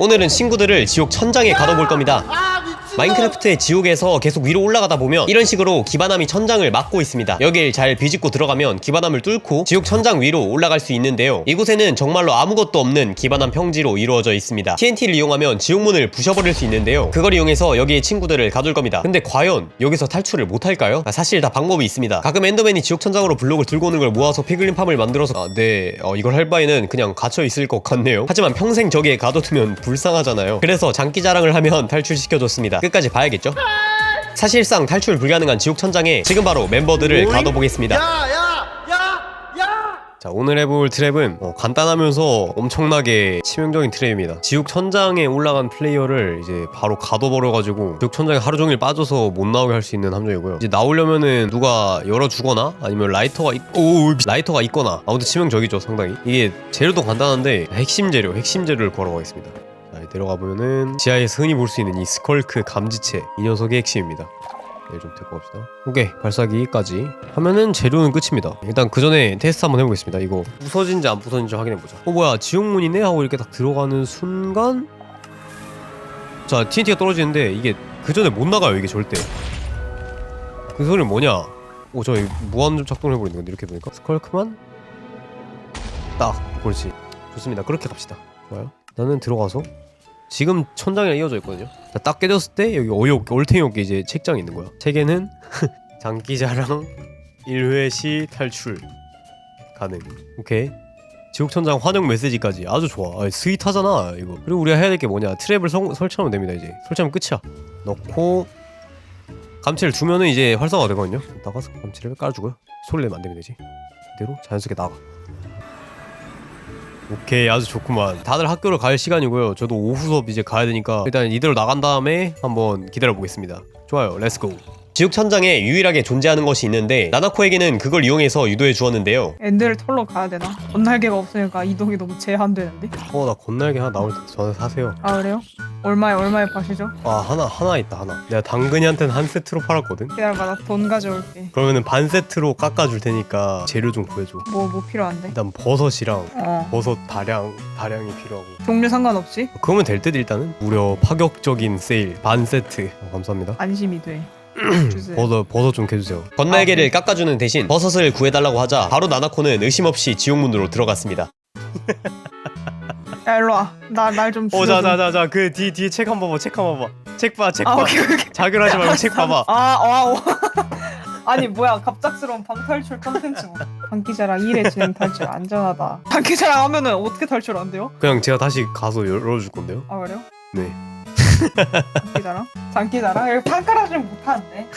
오늘은 친구들을 지옥 천장에 가둬볼 겁니다. 마인크래프트의 지옥에서 계속 위로 올라가다 보면 이런 식으로 기반함이 천장을 막고 있습니다. 여길 잘 비집고 들어가면 기반함을 뚫고 지옥 천장 위로 올라갈 수 있는데요. 이곳에는 정말로 아무것도 없는 기반함 평지로 이루어져 있습니다. TNT를 이용하면 지옥문을 부셔버릴 수 있는데요. 그걸 이용해서 여기에 친구들을 가둘 겁니다. 근데 과연 여기서 탈출을 못할까요? 아, 사실 다 방법이 있습니다. 가끔 엔더맨이 지옥 천장으로 블록을 들고 오는 걸 모아서 피글린 팜을 만들어서 아, 네 어, 이걸 할 바에는 그냥 갇혀 있을 것 같네요. 하지만 평생 저기에 가둬두면 불쌍하잖아요. 그래서 장기 자랑을 하면 탈출시켜줬습니다. 끝까지 봐야겠죠? 사실상 탈출 불가능한 지옥 천장에 지금 바로 멤버들을 가둬보겠습니다. 자 오늘 해볼 트랩은 어, 간단하면서 엄청나게 치명적인 트랩입니다. 지옥 천장에 올라간 플레이어를 이제 바로 가둬버려가지고 지옥 천장에 하루 종일 빠져서 못 나오게 할 수 있는 함정이고요. 이제 나오려면은 누가 열어주거나 아니면 라이터가 있... 오 라이터가 있거나 아무튼 치명적이죠 상당히. 이게 재료도 간단한데 핵심 재료 핵심 재료를 걸어가겠습니다. 자 내려가 보면은 지하에서 흔히 볼 수 있는 이 스컬크 감지체 이 녀석이 핵심입니다 네, 좀 데리고 갑시다. 오케이, 발사기까지 하면은 재료는 끝입니다. 일단 그 전에 테스트 한번 해보겠습니다. 이거 부서진지 안 부서진지 확인해보자. 어 뭐야, 지옥문이네 하고 이렇게 딱 들어가는 순간 자 TNT가 떨어지는데 이게 그 전에 못 나가요. 이게 절대. 그 소리는 뭐냐? 오, 저 무한 작동을 해버리는 건데 이렇게 보니까 스컬크만 딱 그렇지. 좋습니다. 그렇게 갑시다. 좋아요. 나는 들어가서 지금 천장이랑 이어져 있거든요. 자, 딱 깨졌을 때 여기 어이없게 올탱이 없게 이제 책장이 있는 거야. 책에는 장기자랑 1회 시 탈출 가능. 오케이. 지옥천장 환영 메시지까지 아주 좋아. 아, 스윗하잖아 이거. 그리고 우리가 해야 될 게 뭐냐? 트랩을 성- 설치하면 됩니다 이제. 설치하면 끝이야. 넣고 감치를 두면은 이제 활성화가 되거든요. 나가서 감치를 깔아주고요. 소리 내면 안 되면 되지. 그대로 자연스럽게 나가. 오케이 아주 좋구만. 다들 학교를 갈 시간이고요. 저도 오후 수업 이제 가야 되니까 일단 이대로 나간 다음에 한번 기다려 보겠습니다. 좋아요 렛츠고 지옥 천장에 유일하게 존재하는 것이 있는데 나나코에게는 그걸 이용해서 유도해 주었는데요 엔드를 털러 가야 되나? 건날개가 없으니까 이동이 너무 제한되는데? 어 나 건날개 하나 나올 때 전에 사세요 아 그래요? 얼마에 얼마에 파시죠? 아 하나 하나 있다 하나 내가 당근이한테는 한 세트로 팔았거든 기다려봐 나 돈 가져올게 그러면은 반 세트로 깎아줄 테니까 재료 좀 구해줘 뭐 뭐 필요한데? 일단 버섯이랑 어 버섯 다량 다량이 필요하고 종류 상관없지? 그러면 될 듯 일단은 무려 파격적인 세일 반 세트 어, 감사합니다 안심이 돼 주세요 버섯 버섯 좀 캐주세요. 건날개를 깎아주는 대신 버섯을 구해달라고 하자 바로 나나코는 의심 없이 지옥문으로 들어갔습니다. 야 일로 와 나 날 좀 어, 죽여 자자자자 그 뒤 뒤에 책 한번 봐봐. 책 한번 봐. 책 봐, 책 아 봐. 오케이 오케이 자결하지 말고 책 봐봐. 아와 아니 뭐야 갑작스러운 방탈출 컨텐츠 뭐. 방기자랑 1회 진행 탈출 안전하다 방기자랑 하면은 어떻게 탈출 안 돼요? 그냥 제가 다시 가서 열어줄 건데요. 아 그래요? 네. 장기자랑? 장기자랑? 여기 판가라지는 못하는데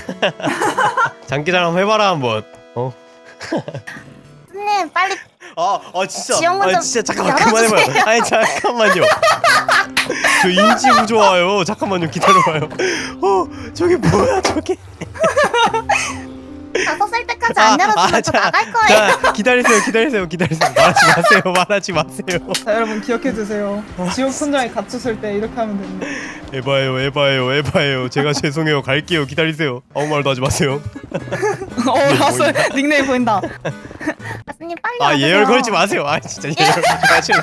장기자랑 해봐라 한번. 어? 손님 빨리 아, 아 진짜. 지옥문 아좀 진짜 잠깐만 열어주세요. 그만해봐요. 아니 잠깐만요. 저 인지 부조화요. 잠깐만요. 기다려봐요. 어, 저게 뭐야 저게? 다섯 살 때까지 안 열어주면 아, 저 자, 나갈 거예요. 자 기다리세요, 기다리세요, 기다리세요. 말하지 마세요, 말하지 마세요. 자 여러분 기억해 두세요 지옥 천장에 갇혔을 때 이렇게 하면 됩니다 에바예요, 에바예요, 에바예요. 제가 죄송해요. 갈게요. 기다리세요. 아무 말도 하지 마세요. 어 나왔어요 닉네임 보인다 아스님 빨리 아 와주세요. 예열 걸지 마세요. 아 진짜 예열 걸지 마시고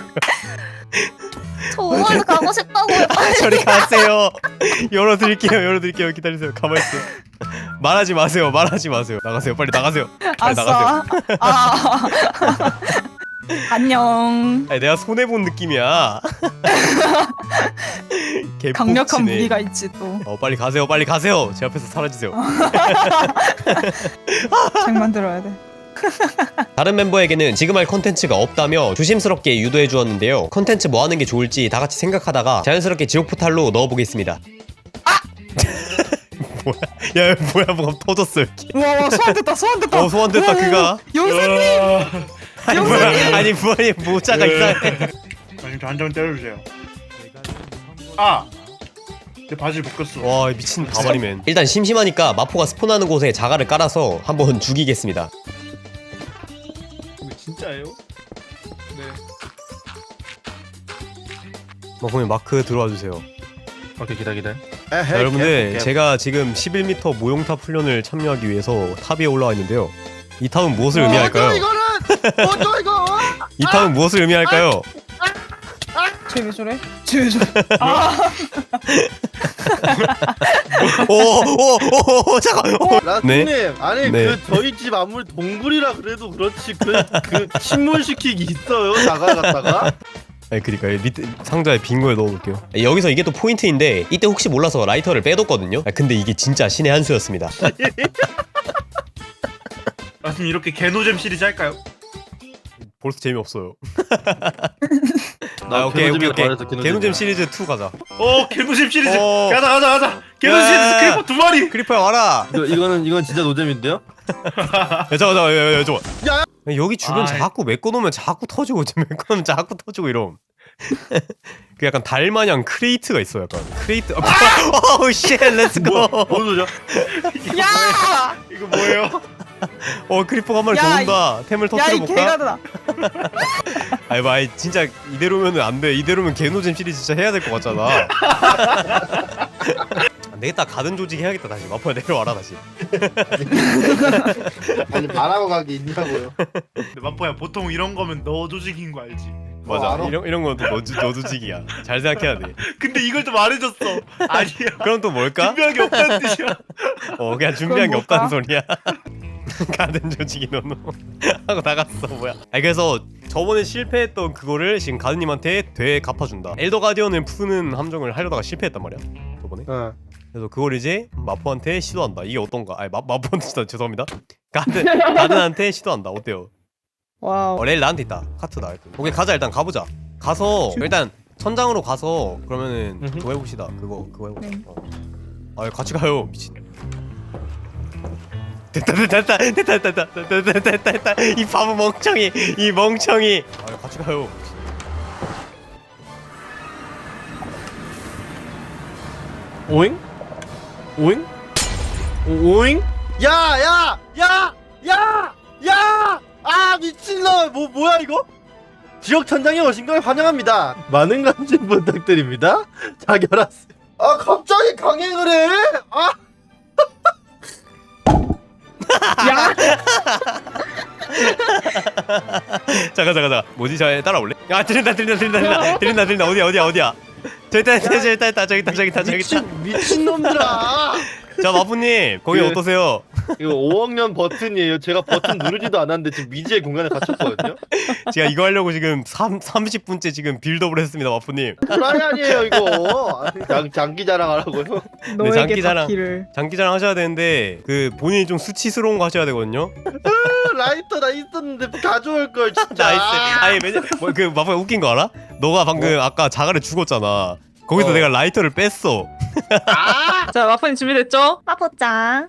저 오월도 가고 싶다고요. 아, 저리 가세요. 열어드릴게요, 열어드릴게요. 기다리세요. 가만 있어. 말하지 마세요. 말하지 마세요. 나가세요. 빨리 나가세요. 빨리 나가세요. 아싸 아 안녕 아니, 내가 손해 본 느낌이야. 강력한 무기가 있지 또 어 빨리 가세요. 빨리 가세요. 제 앞에서 사라지세요. 책 만들어야 돼 다른 멤버에게는 지금 할 컨텐츠가 없다며 조심스럽게 유도해 주었는데요. 컨텐츠 뭐 하는 게 좋을지 다 같이 생각하다가 자연스럽게 지옥 포탈로 넣어보겠습니다. 아! 뭐야? 야 뭐야 뭐가 터졌어 여기. 와 소환 됐다 소환 됐다 어 소환됐다 그가. 용사님 아니 뭐야? 아니 뭐야? 모자가 이상해. 아니 저한 장 때려주세요. 아! 내 바지 벗겼어. 와 미친 바바리맨. 일단 심심하니까 마포가 스폰하는 곳에 자갈을 깔아서 한번 죽이겠습니다. 진짜예요? 네. 마포님 마크 들어와 주세요. 오케이 기다 기다. 자, 여러분들 제가 지금 11m 모용탑 훈련을 참여하기 위해서 탑에 올라와 있는데요. 이 탑은 무엇을 의미할까요? 이거는 뭐죠 이거? 이 탑은 무엇을 의미할까요? 쟤왜 저래? 쟤왜 저래? 아 오오오오 잠깐. 오. 라스님 아니 네. 그 저희 집 아무리 동굴이라 그래도 그렇지 그, 그 침몰시키기 있어요 자갈 갖다가? 아니 그니까 요. 밑에 상자에 빈 거에 넣어놓을게요. 여기서 이게 또 포인트인데 이때 혹시 몰라서 라이터를 빼뒀거든요. 아, 근데 이게 진짜 신의 한 수였습니다. 아님 이렇게 개노잼 시리즈 할까요? 벌써 재미없어요 나아 오케이 오케이 오케이. 개노잼 시리즈 2 가자 어 개노잼 시리즈 어. 가자 가자 가자 개노잼 야. 시리즈 크리퍼 두 마리 크리퍼야 와라 이거, 이거는 이건 진짜 노잼인데요? 야 잠깐 잠깐 야, 야, 야, 잠깐 야! 여기 주변 아이. 자꾸 메꿔놓으면 자꾸 터지고 메꿔놓으면 자꾸 터지고 이럼 그 약간 달 마냥 크레이트가 있어 약간 크레이트 어우 쉣 렛츠 고 뭔 소리야? 이거 야! 뭐예요? 이거 뭐예요? 어 크리퍼가 한 마리 더 야, 온다 템을 야 터뜨려 이 볼까? 개가다 아이 봐 아이, 진짜 이대로면은 안 돼. 이대로면 개노잼 시리즈 진짜 해야 될 것 같잖아. 안 되겠다. 가든 조직 해야겠다 다시. 마포야 내려와라 다시. 아니 말하고 가기 있냐고요. 근데 만포야 보통 이런 거면 너 조직인 거 알지? 맞아. 알아? 이런 이런 건또 너조, 너조직이야. 잘 생각해야 돼. 근데 이걸 또 말해줬어. 아니야 그럼 또 뭘까? 준비한 게 없다는 뜻이야. 어 그냥 준비한 게 그건 없다는 뭘까? 소리야 가든 조직이 너너 하고 나갔어. 뭐야. 아니 그래서 저번에 실패했던 그거를 지금 가든님한테 되갚아준다. 엘더 가디언을 푸는 함정을 하려다가 실패했단 말이야 저번에. 어. 그래서 그걸 이제 마포한테 시도한다. 이게 어떤가 아니 마, 마포한테 시도 죄송합니다. 가든 가든한테 시도한다. 어때요? 와우. 어 레일 나한테 있다. 카트다. 일단. 오케이 가자 일단 가보자. 가서 일단 천장으로 가서 그러면은. 그거 해봅시다. 그거 그거 해봅시다. 네. 어. 아 같이 가요. 미친 됐다 됐다 됐다 됐다 됐다 됐다 됐다 됐다 이 바보 멍청이 이 멍청이 아 같이 가요. 오잉? 오잉? 오- 오잉? 야! 야! 야! 야! 야! 아 미친놈! 뭐 뭐야 이거? 지역 천장에 오신 걸 환영합니다. 많은 관심 부탁드립니다. 자결하세요. 아 갑자기 강행을 해? 아! 야! 잠깐 잠깐 잠깐 뭐지 저 따라올래? 야 들린다 들린다 들린다 들린다 들린다 들린다 어디야 어디야 어디야 저기 있다 저기 있다 저기 있다 저기 있다 저기 있다 미친 미친 놈들아! 자 마푸님 거기 그- 어떠세요? 이거 5억 년 버튼이에요. 제가 버튼 누르지도 않았는데 지금 미지의 공간에 갇혔거든요. 제가 이거 하려고 지금 3, 30분째 지금 빌드업을 했습니다 마푸님 브라이 아니에요 이거. 장, 장기 자랑하라고요. 너에게 장기자랑. 닿기를 장기자랑 하셔야 되는데 그 본인이 좀 수치스러운 거 하셔야 되거든요 라이터 나 있었는데 가져올 걸 진짜. 나이스 아니 왜냐 뭐그 마포가 웃긴 거 알아? 너가 방금 아까 자갈에 죽었잖아 거기서 어. 내가 라이터를 뺐어 아! 자 마프님 준비됐죠? 마포짱.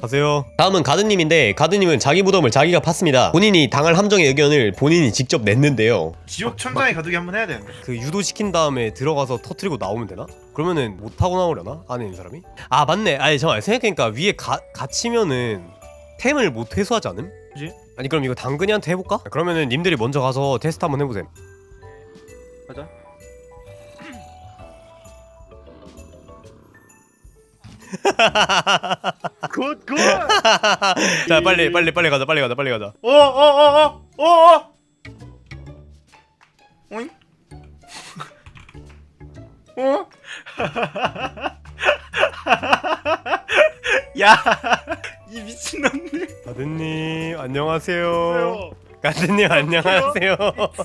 가세요. 다음은 가드님인데 가드님은 자기 무덤을 자기가 팠습니다. 본인이 당할 함정의 의견을 본인이 직접 냈는데요. 지옥 천장에 가두기 한번 해야 되는데 그 유도시킨 다음에 들어가서 터트리고 나오면 되나? 그러면은 못 타고 나오려나? 안에 있는 사람이? 아 맞네. 아니 잠깐 생각해니까 위에 가, 갇히면은 템을 못 회수하지 않음? 그지? 아니 그럼 이거 당근이한테 해볼까? 그러면은 님들이 먼저 가서 테스트 한번 해보셈. 가자. 굿 굿. 자 빨리 빨리 빨리 가자 빨리 가자 빨리 가자. 어 어 어 어 어 어 오잉? 어? 야, 이 미친놈들. 가드님 안녕하세요. 가드님 안녕하세요.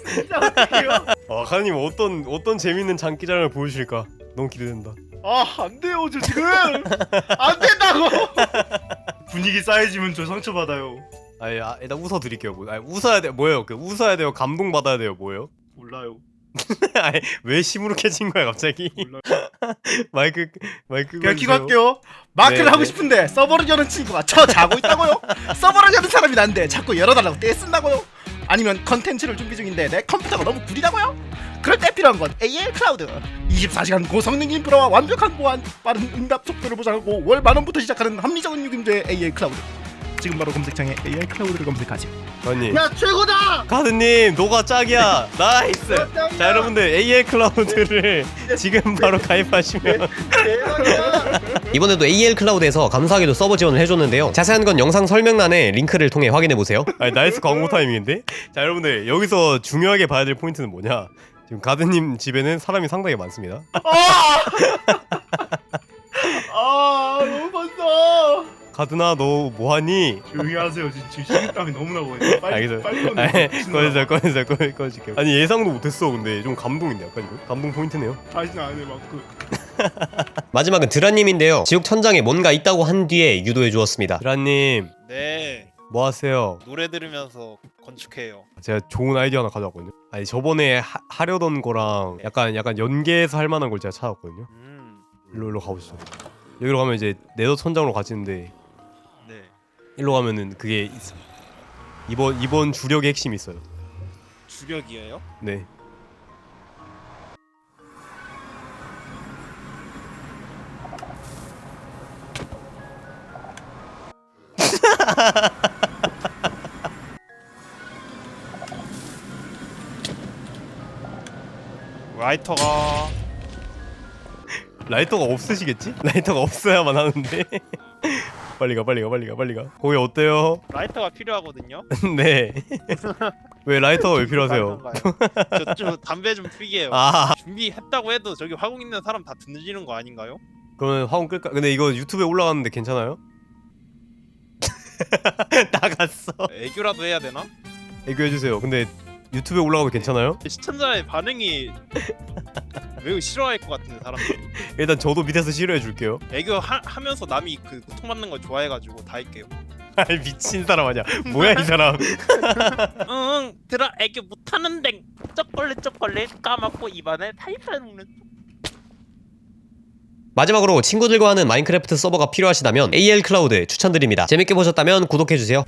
진짜 어떡해요? 어, 가드님 어떤 어떤 재밌는 장기자랑을 보여주실까? 너무 기대된다. 아, 안 돼요, 저 지금. 안 된다고. 분위기 쌓여지면 저 상처받아요. 아니, 아, 일단 웃어 드릴게요. 뭐, 아니, 웃어야 돼. 뭐예요? 그 웃어야 돼요. 감동 받아야 돼요. 뭐예요? 몰라요. 아니, 왜 시무룩해진 거야, 갑자기? 몰라요. 마이크 마이크 그냥 키고 꺼주세요. 할게요. 마크를 네, 하고 네. 싶은데 서버를 여는 친구가 저 자고 있다고요? 서버를 여는 사람이 난데 자꾸 열어달라고 떼쓴다고요? 아니면 컨텐츠를 준비 중인데 내 컴퓨터가 너무 구리다고요? 그럴 때 필요한 건 AL 클라우드. 24시간 고성능 인프라와 완벽한 보안 빠른 응답 속도를 보장하고 월 만원부터 시작하는 합리적인 유금제의 AL 클라우드. 지금 바로 검색창에 AL 클라우드를 검색하죠 아니. 야 최고다! 가드님 노가 짝이야. 나이스. 자 여러분들 AL 클라우드를 지금 바로 가입하시면 대박이야 이번에도 AL 클라우드에서 감사하게도 서버 지원을 해줬는데요. 자세한 건 영상 설명란에 링크를 통해 확인해보세요. 아니 나이스 광고 타이밍인데? 자 여러분들 여기서 중요하게 봐야 될 포인트는 뭐냐 지금 가드님 집에는 사람이 상당히 많습니다. 아! 너무 봤어. 가드나 너 뭐하니? 조용히 하세요. 지금 지금 식은땀이 너무 나고 있어요. 빨리 알겠어요. 빨리 꺼내 꺼내자 꺼내자 꺼내 꺼내줄게요. 아니 예상도 못했어 근데. 좀 감동인데 약간 이거? 감동 포인트네요. 다시는 안해 막그. 마지막은 드라님인데요. 지옥 천장에 뭔가 있다고 한 뒤에 유도해 주었습니다. 드라님. 네. 뭐 하세요? 노래 들으면서 건축해요. 제가 좋은 아이디어 하나 가져왔거든요 아니 저번에 하, 하려던 거랑 약간 약간 연계해서 할 만한 걸 제가 찾았거든요. 음. 일로 일로 가보시죠. 여기로 가면 이제 네더 천장으로 가지는데 네. 일로 가면은 그게 이번 이번 주력의 핵심이 있어요. 주력이에요? 네 라이터가 라이터가 없으시겠지? 라이터가 없어야만 하는데 빨리 가 빨리 가 빨리 가 빨리 가 거기 어때요? 라이터가 필요하거든요. 네 왜 라이터가 왜 필요하세요? 저좀 담배 좀 피게요. 아 준비했다고 해도 저기 화공 있는 사람 다 듣는 거 아닌가요? 그러면 화공 끌까? 근데 이거 유튜브에 올라갔는데 괜찮아요? 나갔어 애교라도 해야 되나? 애교해주세요 근데 유튜브에 올라가도 괜찮아요? 시청자의 반응이 매우 싫어할 것 같은데 사람들이. 일단 저도 밑에서 싫어해 줄게요. 애교 하, 하면서 남이 그 고통받는 걸 좋아해가지고 다 할게요. 아이 미친 사람 아니야. 뭐야 이 사람. 응, 들어 애교 못하는데 초콜릿 초콜릿 까맣고 입안에 타이팔 먹는 마지막으로 친구들과 하는 마인크래프트 서버가 필요하시다면 AL 클라우드 추천드립니다. 재밌게 보셨다면 구독해주세요